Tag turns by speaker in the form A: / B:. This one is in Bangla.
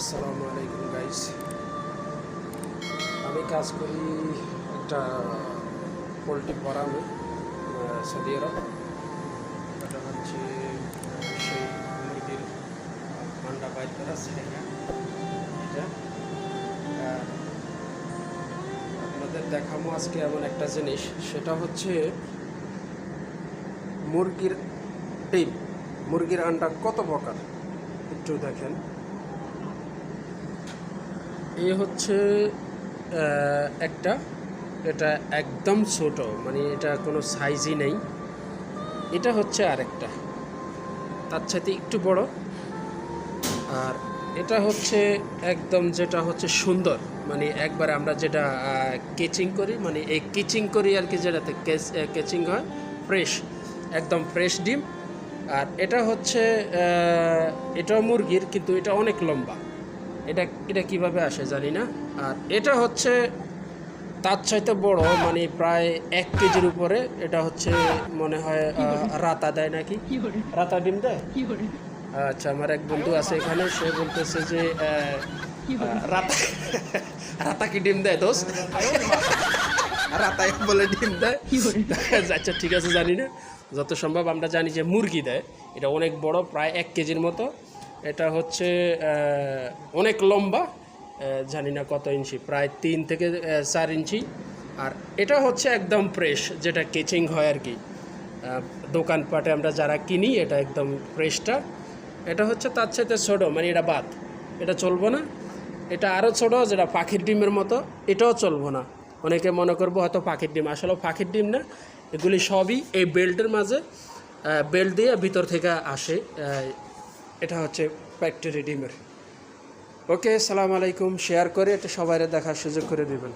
A: আসসালামু আলাইকুম গাইস আমি কাজ করি একটা পোলট্রি ফার্মে সৌদি আরব। এটা হচ্ছে সেই মুরগির আন্ডা বাইর করা এটা আপনাদের দেখাবো আজকে এমন একটা জিনিস। সেটা হচ্ছে মুরগির ডিম। মুরগির আন্ডা কত প্রকার? একটু দেখেন। এ হচ্ছে একটা। এটা একদম ছোট মানে এটা কোনো সাইজই নেই। এটা হচ্ছে আরেকটা। তার সাথে একটু বড়। আর এটা হচ্ছে একদম যেটা হচ্ছে সুন্দর। মানে একবার আমরা যেটা কেচিং করি মানে এই কেচিং করি আর কি যেটাতে কেচিং হয় ফ্রেশ একদম ফ্রেশ ডিম। আর এটা হচ্ছে এটাও মুরগির, কিন্তু এটা অনেক লম্বা। এটা এটা কীভাবে আসে জানি না। আর এটা হচ্ছে তার চাইতে বড় মানে প্রায় এক কেজির উপরে। এটা হচ্ছে মনে হয় রাতা দেয় নাকি? রাতা ডিম দেয়? আচ্ছা আমার এক বন্ধু আছে এখানে সে বলতেছে যে রাতা রাতা কি ডিম দেয় দোস্ত? রাতাই বলে ডিম দেয়। আচ্ছা ঠিক আছে জানি না। যত সম্ভব আমরা জানি যে মুরগি দেয়। এটা অনেক বড় প্রায় এক কেজির মতো। এটা হচ্ছে অনেক লম্বা জানি না কত ইঞ্চি, প্রায় তিন থেকে চার ইঞ্চি। আর এটা হচ্ছে একদম ফ্রেশ যেটা কেচিং হয় আর কি। দোকানপাটে আমরা যারা কিনি, এটা একদম ফ্রেশটা এটা হচ্ছে তার সাথে ছোটো মানে এটা বাদ। এটা চলবো না। এটা আরও ছোটো, যেটা পাখির ডিমের মতো। এটাও চলবো না। অনেকে মনে করব হয়তো পাখির ডিম। আসলে পাখির ডিম না, এগুলি সবই এই বেল্টের মাঝে বেল্ট দিয়ে ভিতর থেকে আসে এটা হচ্ছে প্যাক্টরি ডিমের ওকে সালাম আলাইকুম শেয়ার করে এটা সবাই দেখার সুযোগ করে দেবেন।